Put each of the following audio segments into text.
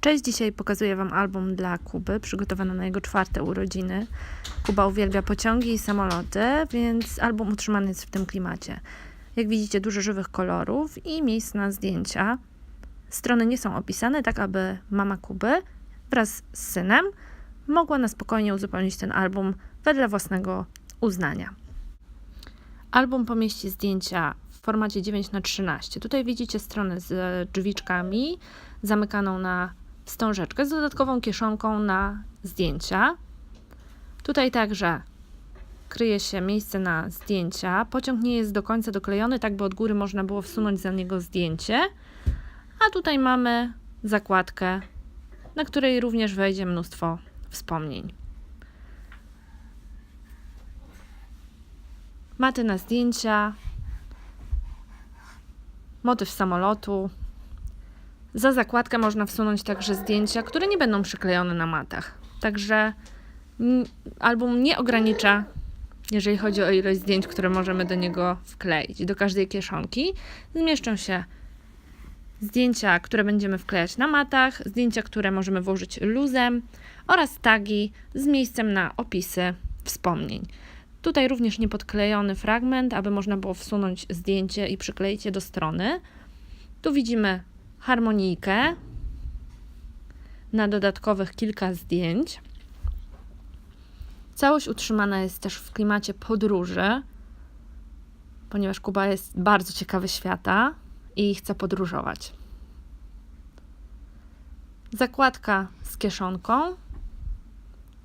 Cześć, dzisiaj pokazuję Wam album dla Kuby, przygotowany na jego czwarte urodziny. Kuba uwielbia pociągi i samoloty, więc album utrzymany jest w tym klimacie. Jak widzicie, dużo żywych kolorów i miejsc na zdjęcia. Strony nie są opisane, tak aby mama Kuby wraz z synem mogła na spokojnie uzupełnić ten album wedle własnego uznania. Album pomieści zdjęcia w formacie 9 na 13 Tutaj widzicie stronę z drzwiczkami zamykaną na wstążeczkę z dodatkową kieszonką na zdjęcia. Tutaj także kryje się miejsce na zdjęcia. Pociąg nie jest do końca doklejony, tak by od góry można było wsunąć za niego zdjęcie. A tutaj mamy zakładkę, na której również wejdzie mnóstwo wspomnień. Maty na zdjęcia, motyw samolotu. Za zakładkę można wsunąć także zdjęcia, które nie będą przyklejone na matach. Także album nie ogranicza, jeżeli chodzi o ilość zdjęć, które możemy do niego wkleić. Do każdej kieszonki zmieszczą się zdjęcia, które będziemy wklejać na matach, zdjęcia, które możemy włożyć luzem oraz tagi z miejscem na opisy wspomnień. Tutaj również niepodklejony fragment, aby można było wsunąć zdjęcie i przykleić je do strony. Tu widzimy harmonijkę na dodatkowych kilka zdjęć. Całość utrzymana jest też w klimacie podróży, ponieważ Kuba jest bardzo ciekawy świata i chce podróżować. Zakładka z kieszonką,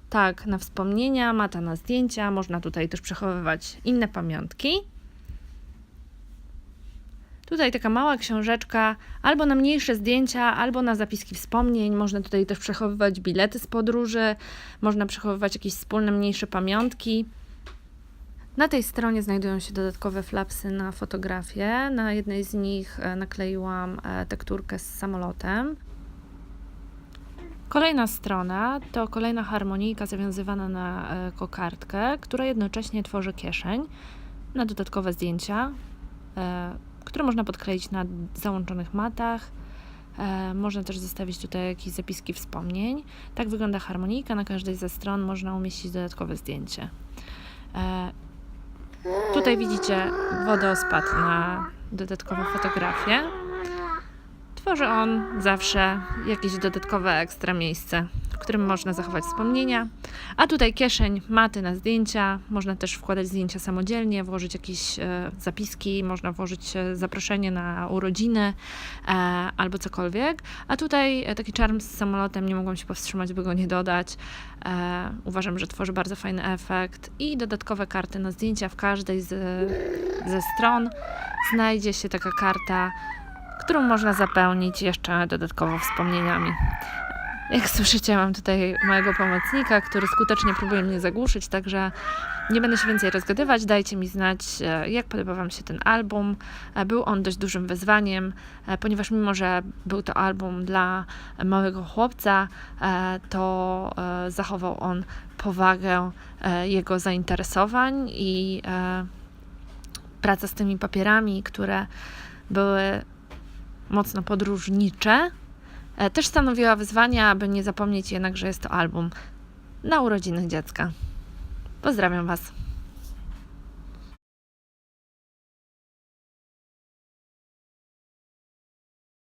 tak na wspomnienia, mata na zdjęcia, można tutaj też przechowywać inne pamiątki. Tutaj taka mała książeczka, albo na mniejsze zdjęcia, albo na zapiski wspomnień. Można tutaj też przechowywać bilety z podróży, można przechowywać jakieś wspólne mniejsze pamiątki. Na tej stronie znajdują się dodatkowe flapsy na fotografię. Na jednej z nich e, nakleiłam e, tekturkę z samolotem. Kolejna strona to kolejna harmonijka zawiązywana na e, kokardkę, która jednocześnie tworzy kieszeń na dodatkowe zdjęcia, które można podkleić na załączonych matach. E, Można też zostawić tutaj jakieś zapiski wspomnień. Tak wygląda harmonijka. Na każdej ze stron można umieścić dodatkowe zdjęcie. E, Tutaj widzicie wodospad na dodatkowe fotografie. Tworzy on zawsze jakieś dodatkowe ekstra miejsce, którym można zachować wspomnienia. A tutaj kieszeń, maty na zdjęcia. Można też wkładać zdjęcia samodzielnie, włożyć jakieś e, zapiski, można włożyć e, zaproszenie na urodziny e, albo cokolwiek. A tutaj taki czarm z samolotem, nie mogłam się powstrzymać, by go nie dodać. Uważam, że tworzy bardzo fajny efekt. I dodatkowe karty na zdjęcia. W każdej z, ze stron znajdzie się taka karta którą można zapełnić jeszcze dodatkowo wspomnieniami. Jak słyszycie, mam tutaj mojego pomocnika, który skutecznie próbuje mnie zagłuszyć, także nie będę się więcej rozgadywać. Dajcie mi znać, e, jak podoba Wam się ten album. E, Był on dość dużym wyzwaniem, e, ponieważ mimo, że był to album dla małego chłopca, to zachował on powagę jego zainteresowań i praca z tymi papierami, które były mocno podróżnicze, też stanowiła wyzwanie, aby nie zapomnieć jednak, że jest to album na urodziny dziecka. Pozdrawiam Was.